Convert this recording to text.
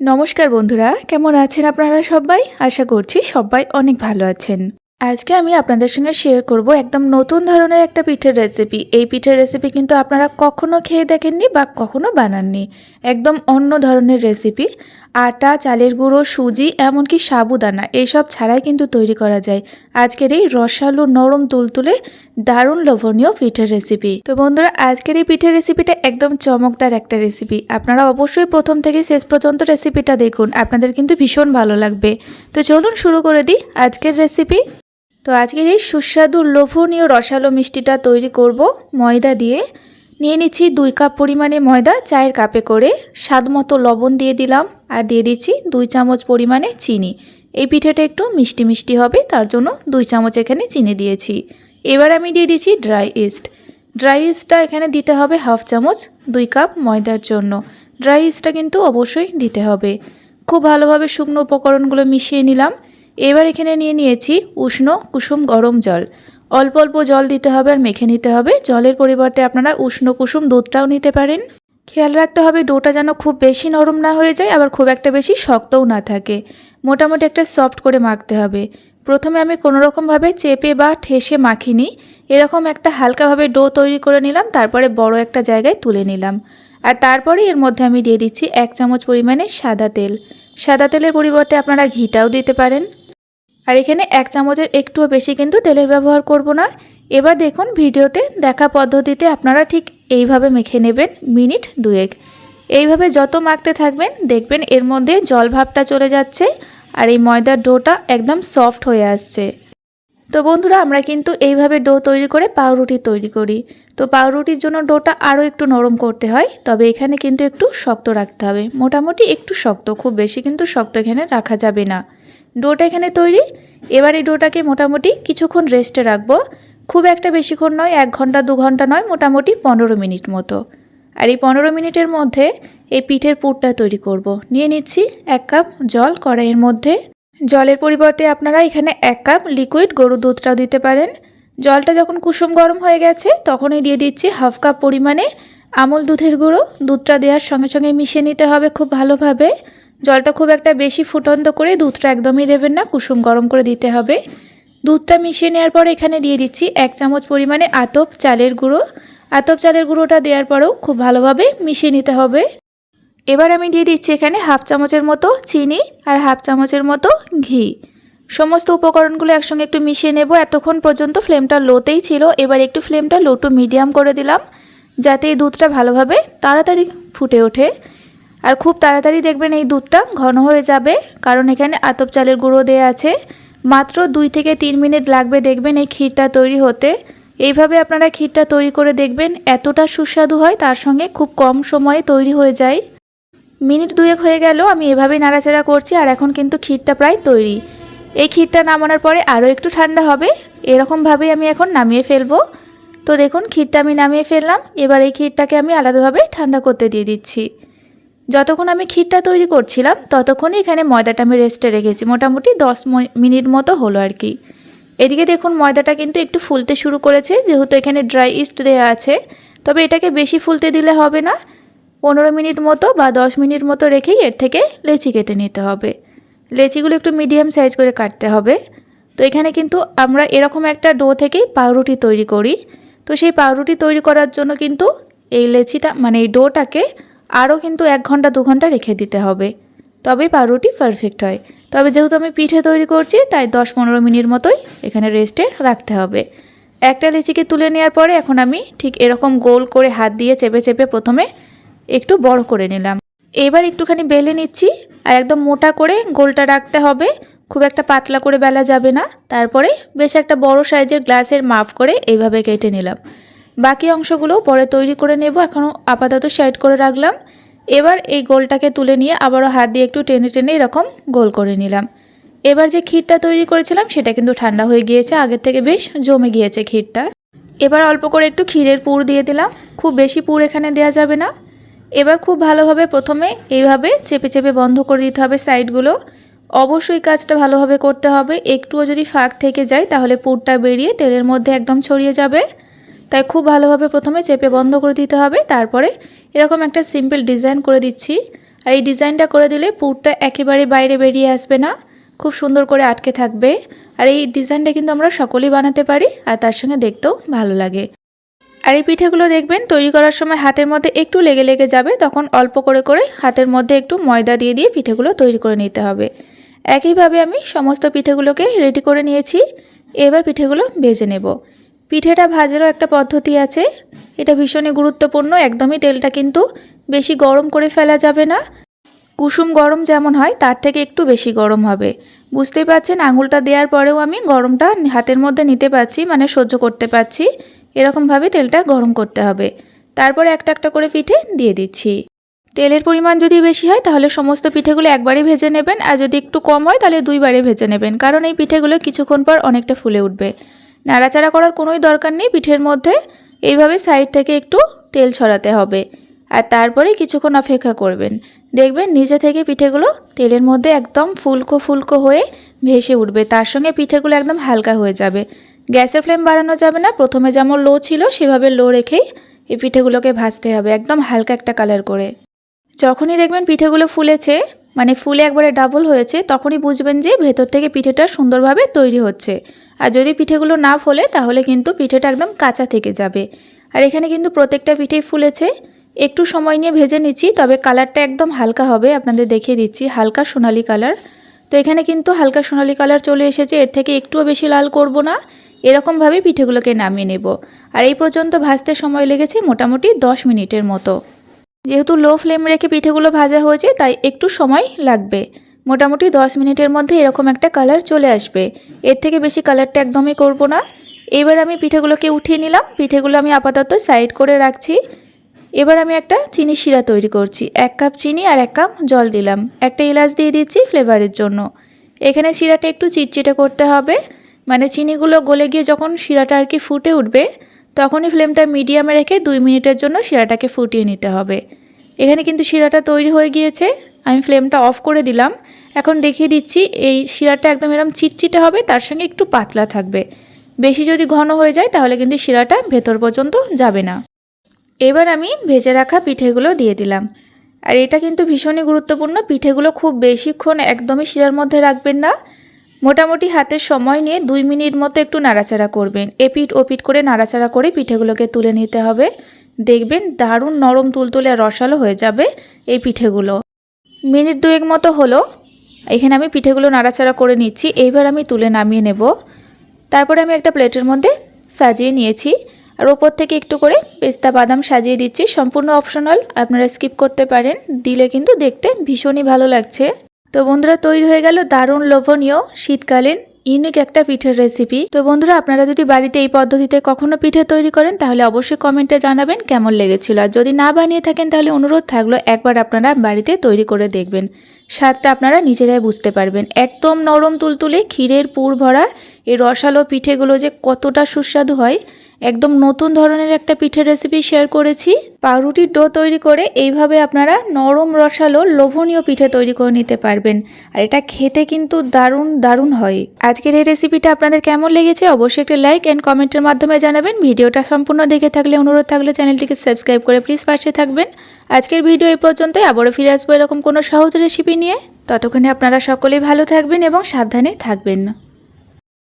নমস্কার বন্ধুরা কেমন আছেন আপনারা সবাই? আশা করছি সবাই অনেক ভালো আছেন। আজকে আমি আপনাদের সঙ্গে শেয়ার করব একদম নতুন ধরনের একটা পিঠের রেসিপি এই পিঠের রেসিপি কিন্তু আপনারা কখনো খেয়ে দেখেননি বা কখনো বানাননি। একদম অন্য ধরনের রেসিপি আটা, চালের গুঁড়ো, সুজি, এমনকি সাবুদানা এইসব ছাড়াই কিন্তু তৈরি করা যায়। আজকের এই রসালো, নরম, তুলতুলে, দারুণ লোভনীয় পিঠের রেসিপি তো বন্ধুরা, আজকের এই পিঠের রেসিপিটা একদম চমকদার একটা রেসিপি আপনারা অবশ্যই প্রথম থেকে শেষ পর্যন্ত রেসিপিটা দেখুন। আপনাদের কিন্তু ভীষণ ভালো লাগবে। তো চলুন শুরু করে দিই আজকের রেসিপি তো আজকের এই সুস্বাদু, লোভনীয় রসালো মিষ্টিটা তৈরি করব ময়দা দিয়ে। নিয়ে নিচ্ছি দুই কাপ পরিমাণে ময়দা, চায়ের কাপে করে। স্বাদ মতো লবণ দিয়ে দিলাম আর দিয়ে দিচ্ছি দুই চামচ পরিমাণে চিনি। এই পিঠেটা একটু মিষ্টি মিষ্টি হবে, তার জন্য দুই চামচ এখানে চিনি দিয়েছি। এবার আমি দিয়ে দিচ্ছি ড্রাই ইস্ট। ড্রাই ইস্টটা এখানে দিতে হবে হাফ চামচ দুই কাপ ময়দার জন্য। ড্রাই ইস্টটা কিন্তু অবশ্যই দিতে হবে। খুব ভালোভাবে শুকনো উপকরণগুলো মিশিয়ে নিলাম। এবার এখানে নিয়ে নিয়েছি উষ্ণ, কুসুম, গরম জল। অল্প অল্প জল দিতে হবে আর মেখে নিতে হবে। জলের পরিবর্তে আপনারা উষ্ণ, কুসুম দুধটাও নিতে পারেন। খেয়াল রাখতে হবে ডোটা যেন খুব বেশি নরম না হয়ে যায়, আবার খুব একটা বেশি শক্তও না থাকে। মোটামুটি একটা সফট করে মাখতে হবে। প্রথমে আমি কোনোরকমভাবে চেপে বা ঠেসে মাখিনি। এরকম একটা হালকাভাবে ডো তৈরি করে নিলাম, তারপরে বড় একটা জায়গায় তুলে নিলাম। আর তারপরে এর মধ্যে আমি দিয়ে দিচ্ছি এক চামচ পরিমাণে সাদা তেল। সাদা তেলের পরিবর্তে আপনারা ঘিটাও দিতে পারেন। আর এখানে এক চামচের একটুও বেশি কিন্তু তেলের ব্যবহার করব না। এবার দেখুন ভিডিওতে দেখা পদ্ধতিতে আপনারা ঠিক এইভাবে মেখে নেবেন মিনিট দুয়েক। এইভাবে যত মাখতে থাকবেন, দেখবেন এর মধ্যে জল ভাবটা চলে যাচ্ছে আর এই ময়দার ডোটা একদম সফট হয়ে আসছে। তো বন্ধুরা, আমরা কিন্তু এইভাবে ডো তৈরি করে পাউরুটি তৈরি করি। তো পাউরুটির জন্য ডোটা আরও একটু নরম করতে হয়, তবে এখানে কিন্তু একটু শক্ত রাখতে হবে। মোটামুটি একটু শক্ত, খুব বেশি কিন্তু শক্ত এখানে রাখা যাবে না। ডোটা এখানে তৈরি। এবার এই ডোটাকে মোটামুটি কিছুক্ষণ রেস্টে রাখব। খুব একটা বেশিক্ষণ নয়, এক ঘণ্টা, দু ঘণ্টা নয়, মোটামুটি পনেরো মিনিট মতো। আর এই পনেরো মিনিটের মধ্যে এই পিঠের পুরটা তৈরি করব। নিয়ে নিচ্ছি এক কাপ জল কড়াইয়ের মধ্যে। জলের পরিবর্তে আপনারা এখানে এক কাপ লিকুইড গরু দুধটাও দিতে পারেন। জলটা যখন কুসুম গরম হয়ে গেছে, তখনই দিয়ে দিচ্ছি হাফ কাপ পরিমাণে আমল দুধের গুঁড়ো। দুধটা দেওয়ার সঙ্গে সঙ্গে মিশিয়ে নিতে হবে খুব ভালোভাবে। জলটা খুব একটা বেশি ফুটন্ত করে দুধটা একদমই দেবেন না, কুসুম গরম করে দিতে হবে। দুধটা মিশিয়ে নেওয়ার পর এখানে দিয়ে দিচ্ছি এক চামচ পরিমাণে আতপ চালের গুঁড়ো। আতপ চালের গুঁড়োটা দেওয়ার পরেও খুব ভালোভাবে মিশিয়ে নিতে হবে। এবার আমি দিয়ে দিচ্ছি এখানে হাফ চামচের মতো চিনি আর হাফ চামচের মতো ঘি। সমস্ত উপকরণগুলো একসঙ্গে একটু মিশিয়ে নেব। এতক্ষণ পর্যন্ত ফ্লেমটা লোতেই ছিল। এবার একটু ফ্লেমটা লো টু মিডিয়াম করে দিলাম, যাতে এই দুধটা ভালোভাবে তাড়াতাড়ি ফুটে ওঠে। আর খুব তাড়াতাড়ি দেখবেন এই দুধটা ঘন হয়ে যাবে, কারণ এখানে আতপ চালের গুঁড়ো দেওয়া আছে। মাত্র দুই থেকে তিন মিনিট লাগবে দেখবেন এই ক্ষীরটা তৈরি হতে। এইভাবে আপনারা ক্ষীরটা তৈরি করে দেখবেন, এতটা সুস্বাদু হয় তার সঙ্গে খুব কম সময়ে তৈরি হয়ে যায়। মিনিট দুয়েক হয়ে গেল, আমি এভাবেই নাড়াচাড়া করছি আর এখন কিন্তু ক্ষীরটা প্রায় তৈরি। এই ক্ষীরটা নামানোর পরে আরও একটু ঠান্ডা হবে, এরকমভাবেই আমি এখন নামিয়ে ফেলব। তো দেখুন, ক্ষীরটা আমি নামিয়ে ফেললাম, এবার এই ক্ষীরটাকে আমি আলাদাভাবে ঠান্ডা করতে দিয়ে দিচ্ছি। যতক্ষণ আমি ক্ষীরটা তৈরি করছিলাম, ততক্ষণই এখানে ময়দাটা আমি রেস্টে রেখেছি, মোটামুটি দশ মিনিট মতো হলো আর কি। এদিকে দেখুন, ময়দাটা কিন্তু একটু ফুলতে শুরু করেছে, যেহেতু এখানে ড্রাই ইস্ট দেওয়া আছে, তবে এটাকে বেশি ফুলতে দিলে হবে না। পনেরো মিনিট মতো বা দশ মিনিট মতো রেখেই এর থেকে লেচি কেটে নিতে হবে। লেচিগুলো একটু মিডিয়াম সাইজ করে কাটতে হবে। তো এখানে কিন্তু আমরা এরকম একটা ডো থেকেই পাউরুটি তৈরি করি। তো সেই পাউরুটি তৈরি করার জন্য কিন্তু এই লেচিটা মানে এই ডোটাকে আরও কিন্তু এক ঘণ্টা, দু ঘণ্টা রেখে দিতে হবে। তবেই পাউরুটি পারফেক্ট হয়। তবে যেহেতু আমি পিঠে তৈরি করছি, তাই দশ পনেরো মিনিট মতোই এখানে রেস্টে রাখতে হবে। একটা লেচিকে তুলে নেওয়ার পরে এখন আমি ঠিক এরকম গোল করে হাত দিয়ে চেপে চেপে প্রথমে একটু বড় করে নিলাম। এবার একটুখানি বেলে নিচ্ছি আর একদম মোটা করে গোলটা রাখতে হবে। খুব একটা পাতলা করে বেলা যাবে না। তারপরে বেশ একটা বড় সাইজের গ্লাসের মাপ করে এইভাবে কেটে নিলাম। বাকি অংশগুলো পরে তৈরি করে নেব। এখনও আপাতত সাইড করে রাখলাম। এবার এই গোলটাকে তুলে নিয়ে আবারও হাত দিয়ে একটু টেনে টেনে এরকম গোল করে নিলাম। এবার যে ক্ষীরটা তৈরি করেছিলাম, সেটা কিন্তু ঠান্ডা হয়ে গিয়েছে। আগের থেকে বেশ জমে গিয়েছে ক্ষীরটা। এবার অল্প করে একটু ক্ষীরের পুর দিয়ে দিলাম। খুব বেশি পুর এখানে দেওয়া যাবে না। এবার খুব ভালোভাবে প্রথমে এইভাবে চেপে চেপে বন্ধ করে দিতে হবে সাইডগুলো। অবশ্যই কাজটা ভালোভাবে করতে হবে। একটুও যদি ফাঁক থেকে যায় তাহলে পুরটা বেরিয়ে তেলের মধ্যে একদম ছড়িয়ে যাবে। তাই খুব ভালোভাবে প্রথমে চেপে বন্ধ করে দিতে হবে। তারপরে এরকম একটা সিম্পল ডিজাইন করে দিচ্ছি। আর এই ডিজাইনটা করে দিলে পুরটা একেবারে বাইরে বেরিয়ে আসবে না। খুব সুন্দর করে আটকে থাকবে। আর এই ডিজাইনটা কিন্তু আমরা সকলেই বানাতে পারি। আর তার সঙ্গে দেখতেও ভালো লাগে। আর এই পিঠেগুলো দেখবেন, তৈরি করার সময় হাতের মধ্যে একটু লেগে লেগে যাবে, তখন অল্প করে করে হাতের মধ্যে একটু ময়দা দিয়ে দিয়ে পিঠেগুলো তৈরি করে নিতে হবে। একইভাবে আমি সমস্ত পিঠেগুলোকে রেডি করে নিয়েছি। এবার পিঠেগুলো ভেজে নেব। পিঠেটা ভাজারও একটা পদ্ধতি আছে। এটা ভীষণই গুরুত্বপূর্ণ, একদমই তেলটা কিন্তু বেশি গরম করে ফেলা যাবে না। কুসুম গরম যেমন হয়, তার থেকে একটু বেশি গরম হবে। বুঝতেই পারছেন, আঙুলটা দেওয়ার পরেও আমি গরমটা হাতের মধ্যে নিতে পারছি মানে সহ্য করতে পারছি। এরকমভাবে তেলটা গরম করতে হবে। তারপরে একটা একটা করে পিঠে দিয়ে দিচ্ছি। তেলের পরিমাণ যদি বেশি হয়, তাহলে সমস্ত পিঠেগুলো একবারই ভেজে নেবেন, আর যদি একটু কম হয়, তাহলে দুইবারে ভেজে নেবেন, কারণ এই পিঠেগুলো কিছুক্ষণ পর অনেকটা ফুলে উঠবে। নাড়াচাড়া করার কোনোই দরকার নেই, পিঠের মধ্যে এইভাবে সাইড থেকে একটু তেল ছড়াতে হবে। আর তারপরে কিছুক্ষণ অপেক্ষা করবেন। দেখবেন নিচে থেকে পিঠেগুলো তেলের মধ্যে একদম ফুলকো ফুলকো হয়ে ভেসে উঠবে। তার সঙ্গে পিঠেগুলো একদম হালকা হয়ে যাবে। গ্যাসের ফ্লেম বাড়ানো যাবে না। প্রথমে যেমন লো ছিল, সেভাবে লো রেখেই এই পিঠেগুলোকে ভাজতে হবে একদম হালকা একটা কালার করে। যখনই দেখবেন পিঠেগুলো ফুলেছে মানে ফুলে একবারে ডাবল হয়েছে, তখনই বুঝবেন যে ভেতর থেকে পিঠেটা সুন্দরভাবে তৈরি হচ্ছে। আর যদি পিঠেগুলো না ফোলে, তাহলে কিন্তু পিঠেটা একদম কাঁচা থেকে যাবে। আর এখানে কিন্তু প্রত্যেকটা পিঠেই ফুলেছে। একটু সময় নিয়ে ভেজে নিচ্ছি, তবে কালারটা একদম হালকা হবে। আপনাদের দেখিয়ে দিচ্ছি, হালকা সোনালি কালার তো এখানে কিন্তু হালকা সোনালি কালার চলে এসেছে। এর থেকে একটুও বেশি লাল করব না। এরকমভাবে পিঠেগুলোকে নামিয়ে নেব। আর এই পর্যন্ত ভাজতে সময় লেগেছে মোটামুটি দশ মিনিটের মতো। যেহেতু লো ফ্লেম রেখে পিঠেগুলো ভাজা হয়েছে, তাই একটু সময় লাগবে। মোটামুটি দশ মিনিটের মধ্যে এরকম একটা কালার চলে আসবে। এর থেকে বেশি কালারটা একদমই করব না। এবার আমি পিঠেগুলোকে উঠিয়ে নিলাম। পিঠেগুলো আমি আপাতত সাইড করে রাখছি। এবার আমি একটা চিনি শিরা তৈরি করছি। এক কাপ চিনি আর এক কাপ জল দিলাম। একটা এলাচ দিয়ে দিচ্ছি ফ্লেভারের জন্য। এখানে শিরাটা একটু চিটচিটে করতে হবে। মানে চিনিগুলো গলে গিয়ে যখন শিরাটা আর কি ফুটে উঠবে, তখনই ফ্লেমটা মিডিয়ামে রেখে দুই মিনিটের জন্য শিরাটাকে ফুটিয়ে নিতে হবে। এখানে কিন্তু শিরাটা তৈরি হয়ে গিয়েছে। আমি ফ্লেমটা অফ করে দিলাম। এখন দেখিয়ে দিচ্ছি, এই শিরাটা একদম এরকম চিটচিটে হবে, তার সঙ্গে একটু পাতলা থাকবে। বেশি যদি ঘন হয়ে যায়, তাহলে কিন্তু শিরাটা ভেতর পর্যন্ত যাবে না। এবার আমি ভেজে রাখা পিঠেগুলো দিয়ে দিলাম। আর এটা কিন্তু ভীষণই গুরুত্বপূর্ণ, পিঠেগুলো খুব বেশিক্ষণ একদমই শিরার মধ্যে রাখবেন না। মোটামুটি হাতের সময় নিয়ে দুই মিনিট মতো একটু নাড়াচাড়া করবেন। এপিট ওপিট করে নাড়াচাড়া করে পিঠেগুলোকে তুলে নিতে হবে। দেখবেন দারুণ নরম তুলতুলে আর রসালো হয়ে যাবে এই পিঠেগুলো। মিনিট দুয়েক মতো হলো। এখানে আমি পিঠেগুলো নাড়াচাড়া করে নিচ্ছি। এইবার আমি তুলে নামিয়ে নেব। তারপরে আমি একটা প্লেটের মধ্যে সাজিয়ে নিয়েছি। আর ওপর থেকে একটু করে পেস্তা বাদাম সাজিয়ে দিচ্ছি। সম্পূর্ণ অপশনাল, আপনারা স্কিপ করতে পারেন। দিলে কিন্তু দেখতে ভীষণই ভালো লাগছে। তো বন্ধুরা, তৈরি হয়ে গেল দারুণ লোভনীয় শীতকালীন ইউনিক একটা পিঠের রেসিপি তো বন্ধুরা, আপনারা যদি বাড়িতে এই পদ্ধতিতে কখনো পিঠে তৈরি করেন, তাহলে অবশ্যই কমেন্টে জানাবেন কেমন লেগেছিল। আর যদি না বানিয়ে থাকেন, তাহলে অনুরোধ থাকল একবার আপনারা বাড়িতে তৈরি করে দেখবেন। স্বাদটা আপনারা নিজেরাই বুঝতে পারবেন। একদম নরম তুলতুলে ক্ষীরের পুর ভরা এই রসালো পিঠেগুলো যে কতটা সুস্বাদু হয় একদম নতুন ধরনের একটা পিঠের রেসিপি শেয়ার করেছি। পাউরুটির ডো তৈরি করে এইভাবে আপনারা নরম রসালো লোভনীয় পিঠে তৈরি করে নিতে পারবেন। আর এটা খেতে কিন্তু দারুণ দারুণ হয়। আজকের এই রেসিপিটা আপনাদের কেমন লেগেছে অবশ্যই একটা লাইক অ্যান্ড কমেন্টের মাধ্যমে জানাবেন। ভিডিওটা সম্পূর্ণ দেখে থাকলে অনুরোধ থাকলে চ্যানেলটিকে সাবস্ক্রাইব করে প্লিজ পাশে থাকবেন। আজকের ভিডিও এই পর্যন্তই। আবারও ফিরে আসব এরকম কোনো সহজ রেসিপি নিয়ে। ততক্ষণে আপনারা সকলেই ভালো থাকবেন এবং সাবধানে থাকবেন।